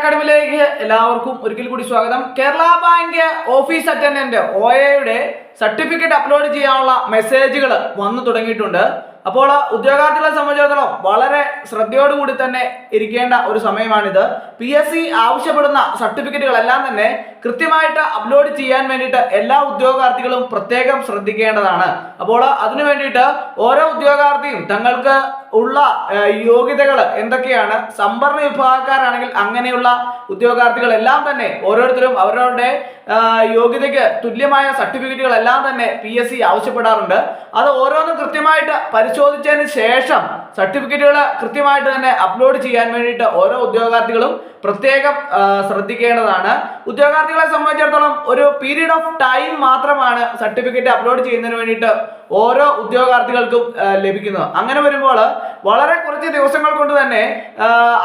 അക്കാഡമിയിലേക്ക് എല്ലാവർക്കും ഒരിക്കൽ കൂടി സ്വാഗതം. Kerala bank office attendant O എയുടെ സർട്ടിഫിക്കറ്റ് അപ്ലോഡ് ചെയ്യാനുള്ള മെസ്സേജുകൾ വന്നു തുടങ്ങിയിട്ടുണ്ട്. അപ്പോൾ ഉദ്യോഗാർത്ഥികളെ സംബന്ധിച്ചിടത്തോളം വളരെ ശ്രദ്ധയോടുകൂടി തന്നെ ഇരിക്കേണ്ട ഒരു സമയമാണിത്. പി എസ് സി ആവശ്യപ്പെടുന്ന സർട്ടിഫിക്കറ്റുകളെല്ലാം തന്നെ കൃത്യമായിട്ട് അപ്ലോഡ് ചെയ്യാൻ വേണ്ടിയിട്ട് എല്ലാ ഉദ്യോഗാർത്ഥികളും പ്രത്യേകം ശ്രദ്ധിക്കേണ്ടതാണ്. അപ്പോൾ അതിനു വേണ്ടിയിട്ട് ഓരോ ഉദ്യോഗാർത്ഥിയും തങ്ങൾക്ക് ഉള്ള യോഗ്യതകൾ എന്തൊക്കെയാണ്? സംവരണ വിഭാഗക്കാരാണെങ്കിൽ അങ്ങനെയുള്ള ഉദ്യോഗാർത്ഥികളെല്ലാം തന്നെ ഓരോരുത്തരും അവരവരുടെ യോഗ്യതയ്ക്ക് തുല്യമായ സർട്ടിഫിക്കറ്റുകളെല്ലാം തന്നെ പി എസ് സി ആവശ്യപ്പെടാറുണ്ട്. അത് ഓരോന്നും കൃത്യമായിട്ട് പരിശോധിച്ചതിന് ശേഷം സർട്ടിഫിക്കറ്റുകൾ കൃത്യമായിട്ട് തന്നെ അപ്ലോഡ് ചെയ്യാൻ വേണ്ടിയിട്ട് ഓരോ ഉദ്യോഗാർത്ഥികളും പ്രത്യേകം ശ്രദ്ധിക്കേണ്ടതാണ്. ഉദ്യോഗാർത്ഥികളെ സംബന്ധിച്ചിടത്തോളം ഒരു പീരീഡ് ഓഫ് ടൈം മാത്രമാണ് സർട്ടിഫിക്കറ്റ് അപ്ലോഡ് ചെയ്യുന്നതിന് വേണ്ടിയിട്ട് ഓരോ ഉദ്യോഗാർത്ഥികൾക്കും ലഭിക്കുന്നത്. അങ്ങനെ വരുമ്പോൾ വളരെ കുറച്ച് ദിവസങ്ങൾ കൊണ്ട് തന്നെ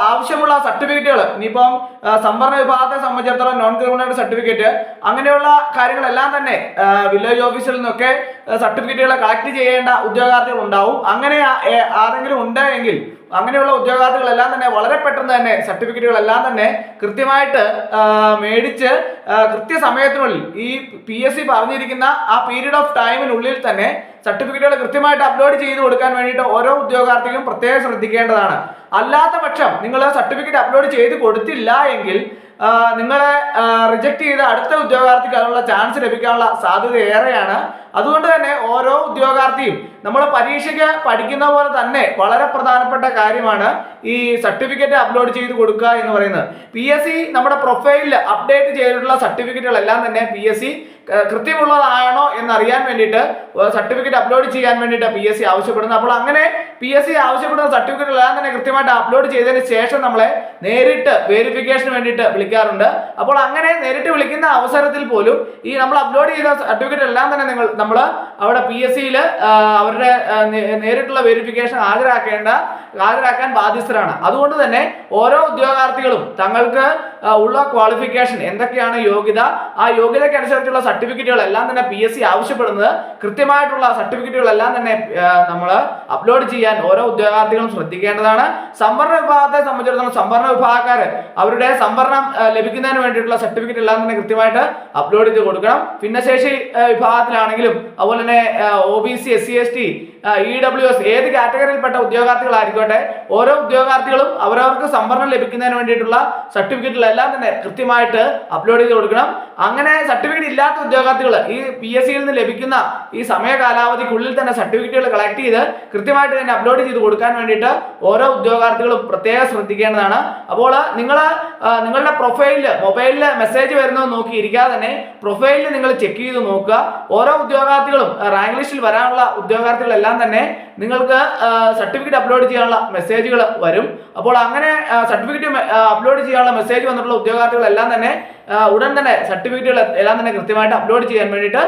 ആവശ്യമുള്ള സർട്ടിഫിക്കറ്റുകൾ ഇനിയിപ്പം സംവരണ വിഭാഗത്തെ സംബന്ധിച്ചിടത്തോളം നോൺ ക്രിമിനൽ സർട്ടിഫിക്കറ്റ് അങ്ങനെയുള്ള കാര്യങ്ങളെല്ലാം തന്നെ വില്ലേജ് ഓഫീസിൽ നിന്നൊക്കെ സർട്ടിഫിക്കറ്റുകൾ കളക്ട് ചെയ്യേണ്ട ഉദ്യോഗാർത്ഥികൾ ഉണ്ടാവും. അങ്ങനെ ആരെങ്കിലും ഉണ്ട് എങ്കിൽ അങ്ങനെയുള്ള ഉദ്യോഗാർത്ഥികളെല്ലാം തന്നെ വളരെ പെട്ടെന്ന് തന്നെ സർട്ടിഫിക്കറ്റുകളെല്ലാം തന്നെ കൃത്യമായിട്ട് മേടിച്ച് കൃത്യസമയത്തിനുള്ളിൽ ഈ പി എസ് സി പറഞ്ഞിരിക്കുന്ന ആ പീരീഡ് ഓഫ് ടൈമിനുള്ളിൽ തന്നെ സർട്ടിഫിക്കറ്റുകൾ കൃത്യമായിട്ട് അപ്ലോഡ് ചെയ്ത് കൊടുക്കാൻ വേണ്ടിയിട്ട് ഓരോ ഉദ്യോഗാർത്ഥിക്കും പ്രത്യേകം ശ്രദ്ധിക്കേണ്ടതാണ്. അല്ലാത്ത പക്ഷം നിങ്ങൾ സർട്ടിഫിക്കറ്റ് അപ്ലോഡ് ചെയ്ത് കൊടുത്തില്ല എങ്കിൽ നിങ്ങളെ റിജക്റ്റ് ചെയ്ത് അടുത്ത ഉദ്യോഗാർത്ഥിക്ക് അതിനുള്ള ചാൻസ് ലഭിക്കാനുള്ള സാധ്യത ഏറെയാണ്. അതുകൊണ്ട് തന്നെ ഓരോ ഉദ്യോഗാർത്ഥിയും നമ്മൾ പരീക്ഷയ്ക്ക് പഠിക്കുന്ന പോലെ തന്നെ വളരെ പ്രധാനപ്പെട്ട കാര്യമാണ് ഈ സർട്ടിഫിക്കറ്റ് അപ്ലോഡ് ചെയ്ത് കൊടുക്കുക എന്ന് പറയുന്നത്. പി എസ് സി നമ്മുടെ പ്രൊഫൈലിൽ അപ്ഡേറ്റ് ചെയ്തിട്ടുള്ള സർട്ടിഫിക്കറ്റുകളെല്ലാം തന്നെ പി എസ് സി കൃത്യമുള്ളതാണോ എന്നറിയാൻ വേണ്ടിയിട്ട് സർട്ടിഫിക്കറ്റ് അപ്ലോഡ് ചെയ്യാൻ വേണ്ടിയിട്ട് പി എസ് സി ആവശ്യപ്പെടുന്നത്. അപ്പോൾ അങ്ങനെ പി എസ് സി ആവശ്യപ്പെടുന്ന സർട്ടിഫിക്കറ്റുകളെല്ലാം തന്നെ കൃത്യമായിട്ട് അപ്ലോഡ് ചെയ്തതിന് ശേഷം നമ്മളെ നേരിട്ട് വെരിഫിക്കേഷന് വേണ്ടിയിട്ട് വിളിക്കാറുണ്ട്. അപ്പോൾ അങ്ങനെ നേരിട്ട് വിളിക്കുന്ന അവസരത്തിൽ പോലും ഈ നമ്മൾ അപ്ലോഡ് ചെയ്ത സർട്ടിഫിക്കറ്റ് എല്ലാം തന്നെ നിങ്ങൾ നമ്മൾ അവിടെ പി എസ് സിയിൽ അവരുടെ നേരിട്ടുള്ള വെരിഫിക്കേഷൻ ഹാജരാക്കേണ്ട ഹാജരാക്കാൻ ബാധ്യസ്ഥരാണ്. അതുകൊണ്ട് തന്നെ ഓരോ ഉദ്യോഗാർത്ഥികളും തങ്ങൾക്ക് ഉള്ള ക്വാളിഫിക്കേഷൻ എന്തൊക്കെയാണ് യോഗ്യത? ആ യോഗ്യതയ്ക്ക് അനുസരിച്ചുള്ള സർട്ടിഫിക്കറ്റുകൾ എല്ലാം തന്നെ പി എസ് സി ആവശ്യപ്പെടുന്നത്. കൃത്യമായിട്ടുള്ള സർട്ടിഫിക്കറ്റുകളെല്ലാം തന്നെ നമ്മൾ അപ്ലോഡ് ചെയ്യാൻ ഓരോ ഉദ്യോഗാർത്ഥികളും ശ്രദ്ധിക്കേണ്ടതാണ്. സംവരണ വിഭാഗത്തെ സംബന്ധിച്ചിടത്തോളം സംവരണ വിഭാഗക്കാർ അവരുടെ സംവരണം ലഭിക്കുന്നതിന് വേണ്ടിയിട്ടുള്ള സർട്ടിഫിക്കറ്റ് എല്ലാം തന്നെ കൃത്യമായിട്ട് അപ്ലോഡ് ചെയ്ത് കൊടുക്കണം. ഭിന്നശേഷി വിഭാഗത്തിലാണെങ്കിലും അതുപോലെ തന്നെ O B C S C S T E W S ഏത് കാറ്റഗറിയിൽപ്പെട്ട ഉദ്യോഗാർത്ഥികളായിരിക്കോട്ടെ ഓരോ ഉദ്യോഗാർത്ഥികളും അവരവർക്ക് സംവരണം ലഭിക്കുന്നതിന് വേണ്ടിയിട്ടുള്ള സർട്ടിഫിക്കറ്റുകളെല്ലാം തന്നെ കൃത്യമായിട്ട് അപ്ലോഡ് ചെയ്ത് കൊടുക്കണം. അങ്ങനെ സർട്ടിഫിക്കറ്റ് ഇല്ലാത്ത ഉദ്യോഗാർത്ഥികൾ ഈ പി എസ് സിയിൽ നിന്ന് ലഭിക്കുന്ന ഈ സമയ കാലാവധിക്കുള്ളിൽ തന്നെ സർട്ടിഫിക്കറ്റുകൾ കളക്ട് ചെയ്ത് കൃത്യമായിട്ട് തന്നെ അപ്ലോഡ് ചെയ്ത് കൊടുക്കാൻ വേണ്ടിയിട്ട് ഓരോ ഉദ്യോഗാർത്ഥികളും പ്രത്യേകം ശ്രദ്ധിക്കേണ്ടതാണ്. അപ്പോൾ നിങ്ങൾ നിങ്ങളുടെ പ്രൊഫൈലിൽ മൊബൈലിൽ മെസ്സേജ് വരുന്നത് നോക്കിയിരിക്കാതെ തന്നെ പ്രൊഫൈലിൽ നിങ്ങൾ ചെക്ക് ചെയ്ത് നോക്കുക. ഓരോ ഉദ്യോഗാർത്ഥികളും റാങ്ക് ലിസ്റ്റിൽ വരാനുള്ള ഉദ്യോഗാർത്ഥികളെല്ലാം തന്നെ നിങ്ങൾക്ക് സർട്ടിഫിക്കറ്റ് അപ്ലോഡ് ചെയ്യാനുള്ള മെസ്സേജുകൾ വരും. അപ്പോൾ അങ്ങനെ സർട്ടിഫിക്കറ്റ് അപ്ലോഡ് ചെയ്യാനുള്ള മെസ്സേജ് വന്നിട്ടുള്ള ഉദ്യോഗാർത്ഥികളെല്ലാം തന്നെ ഉടൻ തന്നെ സർട്ടിഫിക്കറ്റുകൾ എല്ലാം തന്നെ കൃത്യമായിട്ട് അപ്ലോഡ് ചെയ്യാൻ വേണ്ടിയിട്ട്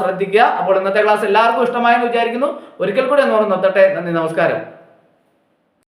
ശ്രദ്ധിക്കുക. അപ്പോൾ ഇന്നത്തെ ക്ലാസ് എല്ലാവർക്കും ഇഷ്ടമായെന്ന് വിചാരിക്കുന്നു. ഒരിക്കൽ കൂടി എന്ന് പറഞ്ഞു നിർത്തട്ടെ. നന്ദി നമസ്കാരം.